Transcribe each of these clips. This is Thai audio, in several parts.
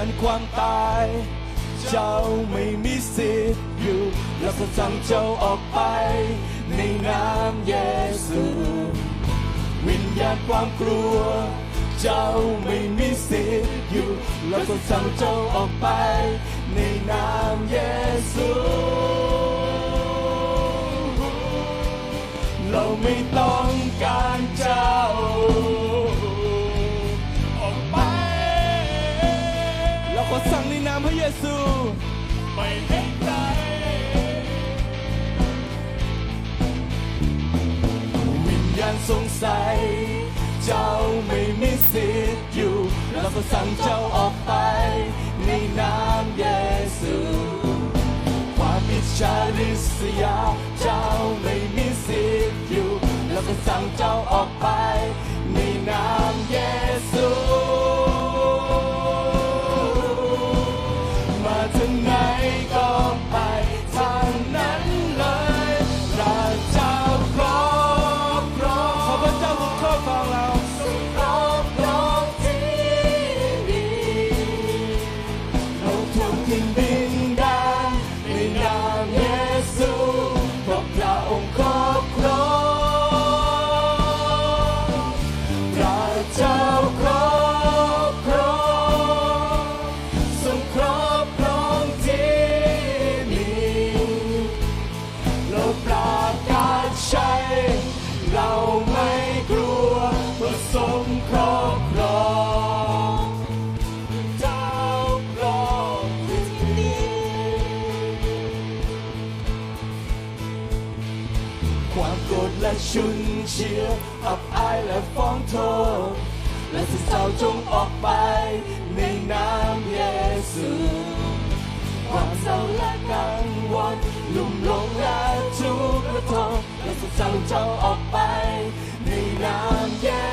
ญาณความตาย เจ้าไม่มีสิทธิ์อยู่แล้วก็สั่งเจ้าออกไป ในนามเยซู วิญญาณความกลัว เจ้าไม่มีสิทธิ์อยู่แล้วก็สั่งเจ้าออกไป ในนามเยซูเราไม่ต้องการเจ้า พระเยซูไม่ให้ใครวิญญาณสงสัย เจ้าไม่มีสิทธิ์อยู่แล้วก็สั่งเจ้าออกไป ในนามเยซูความอิจฉาริษยา เจ้าไม่มีสิทธิ์อยู่แล้วก็สั่งเจ้าออกไป ในนาม ความโกรธและชุนเชียอับอายและฟ้องโทษ และสิ่งเศร้าจงออกไป ในนามเยซูความเศร้าและกังวลลุ่มหลงและทุกข์ระทมและสิ่งเศร้าจงออกไป ในนามเยซู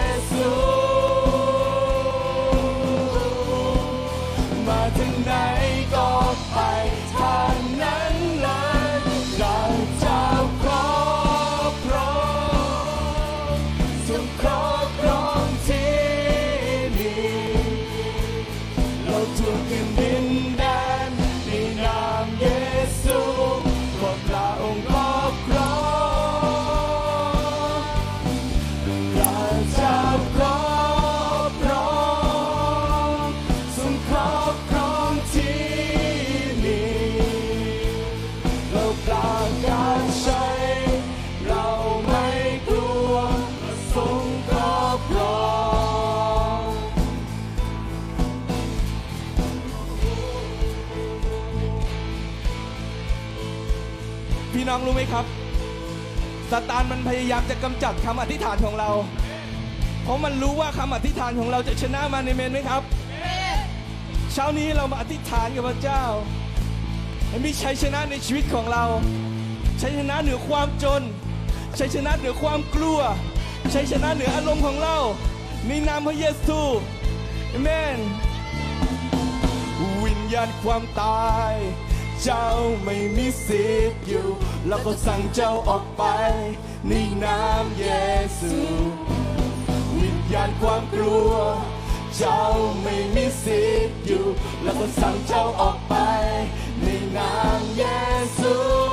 องรู้ไหมครับซาตานมันพยายามจะกำจัดคำอธิษฐานของเรา เพราะมันรู้ว่าคำอธิษฐานของเราจะชนะมันในเมนไหมครับเช้านี้เรามาอธิษฐานกับพระเจ้าให้มีชัยชนะในชีวิตของเราชัยชนะเหนือความจนชัยชนะเหนือความกลัวชัยชนะเหนืออารมณ์ของเราในนามพระเยซูเอเมนวิญญาณความตาย เจ้าไม่มีสิทธิ์อยู่ แล้วก็สั่งเจ้าออกไป ในนามเยซู วิญญาณความกลัว เจ้าไม่มีสิทธิ์อยู่ แล้วก็สั่งเจ้าออกไป ในนามเยซู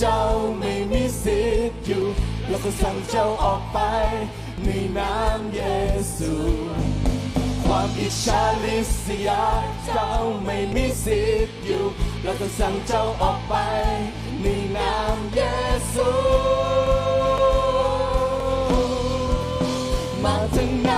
เจ้าไม่มีสิทธิ์อยู่แล้วก็สั่งเจ้าออกไป ในนามเยซู ความอิจฉาริษยาเจ้าไม่มีสิทธิ์อยู่แล้วก็สั่งเจ้าออกไป ในนามเยซูมาถึงไหน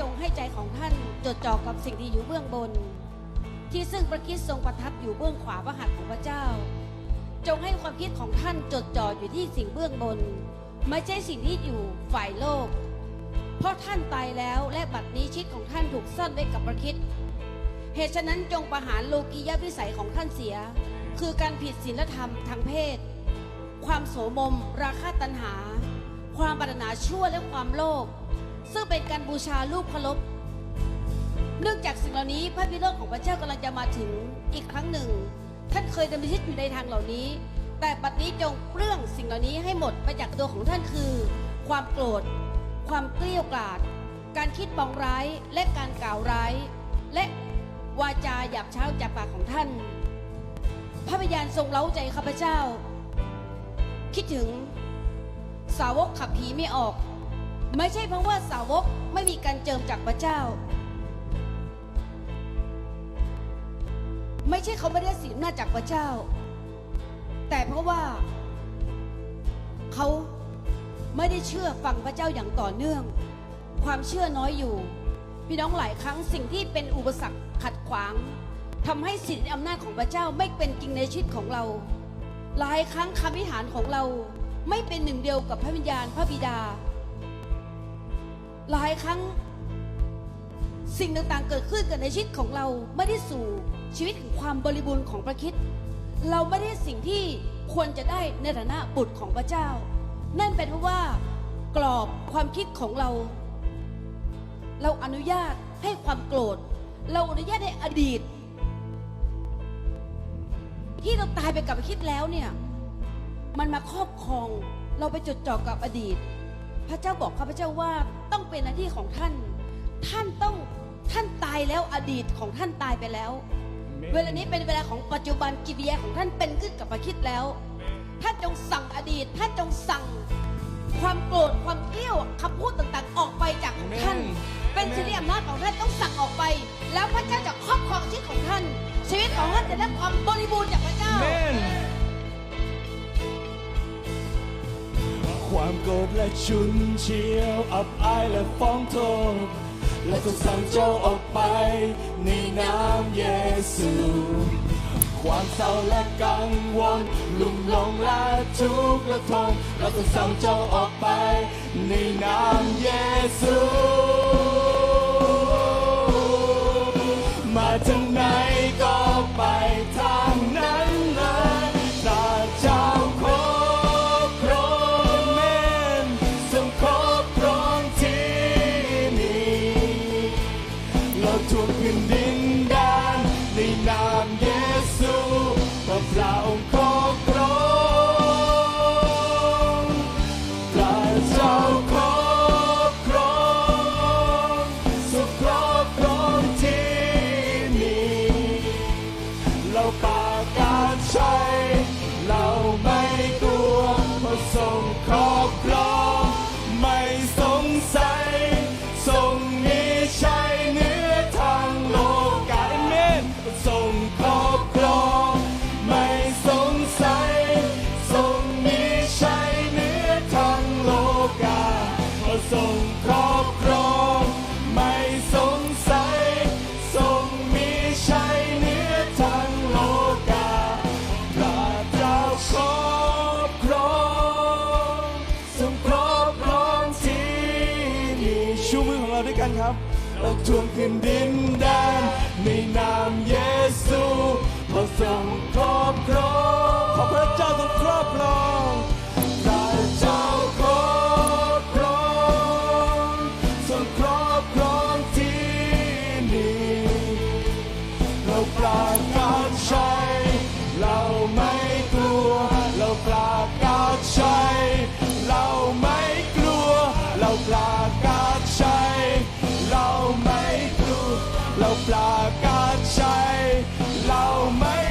จงให้ใจของท่านจดจ่อกับสิ่งที่อยู่เบื้องบน ที่ซึ่งพระคริสต์ทรงประทับอยู่เบื้องขวาพระหัตถ์ของพระเจ้า จงให้ความคิดของท่านจดจ่ออยู่ที่สิ่งเบื้องบน ไม่ใช่สิ่งที่อยู่ฝ่ายโลก เพราะท่านตายแล้วและบัดนี้ชีวิตของท่านถูกซ่อนไว้กับพระคริสต์เหตุฉะนั้นจงประหารโลกียวิสัยของท่านเสีย คือการผิดศีลธรรมทางเพศ ความโสมม ราคะตัณหา ความปรารถนาชั่วและความโลภ ซึ่งเป็นการบูชารูปเคารพเนื่องจากสิ่งเหล่านี้พระพิโรธของพระเจ้ากำลังจะมาถึงอีกครั้งหนึ่ง ท่านเคยดำเนินชีวิตอยู่ในทางเหล่านี้ แต่บัดนี้จงเปลื้องสิ่งเหล่านี้ให้หมดไปจากตัวของท่านคือ ความโกรธ ความเกลี้ยกล่อดการคิดปองร้ายและการกล่าวร้าย และวาจาหยาบช้าจากปากของท่าน พระวิญญาณทรงเล้าใจข้าพเจ้า คิดถึงสาวกขับผีไม่ออก ไม่ใช่เพราะว่าสาวกไม่มีการเจิมจากพระเจ้า ไม่ใช่เขาไม่ได้สีลหน้าจากพระเจ้า แต่เพราะว่า เขาไม่ได้เชื่อฟังพระเจ้าอย่างต่อเนื่อง ความเชื่อน้อยอยู่ พี่น้องหลายครั้งสิ่งที่เป็นอุปสรรคขัดขวางทำให้สิทธิอำนาจของพระเจ้าไม่เป็นจริงในชีวิตของเรา หลายครั้งคำวิหารของเราไม่เป็นหนึ่งเดียวกับพระวิญญาณพระบิดา หลายครั้งสิ่งต่างๆ เกิดขึ้นกับในชีวิตของเราไม่ได้สู่ชีวิตของความบริบูรณ์ของพระคิดเราไม่ได้สิ่งที่ควรจะได้ในฐานะบุตรของพระเจ้า นั่นเป็นเพราะว่ากรอบความคิดของเรา เราอนุญาตให้ความโกรธ เราอนุญาตให้อดีต ที่เราตายไปกับคิดแล้วเนี่ย มันมาครอบครอง เราไปจดจ่อกับอดีต พระเจ้าบอกข้าพเจ้าว่าต้องเป็นหน้าที่ของท่าน ท่านต้องท่านตายแล้วอดีตของท่านตายไปแล้ว เวลานี้เป็นเวลาของปัจจุบันกิริยาของท่านเป็นขึ้นกับพระคริดแล้ว ท่านจงสั่งอดีต ท่านจงสั่งความโกรธความเกลี้ยวคำพูดต่างๆ ออกไปจากของท่าน Amen เป็นสิทธิอำนาจของท่านต้องสั่งออกไป แล้วพระเจ้าจะครอบครองชีวิตของท่าน ชีวิตของท่านจะได้ความบริบูรณ์จากพระเจ้า ความโกรธและชุนเชียวอับอายและฟ้องโทษ และต้องสั่งเจ้าออกไปในนามเยซู ความเศร้าและกังวลลุ่มหลงและทุกข์และทนเราต้องสั่งเจ้าออกไปในนามเยซู มาทางไหนก็ไป พระ ทวงขึ้นดินแดนในนามเยซูพราทรงครอบครอง เราปลาการใจเราไม่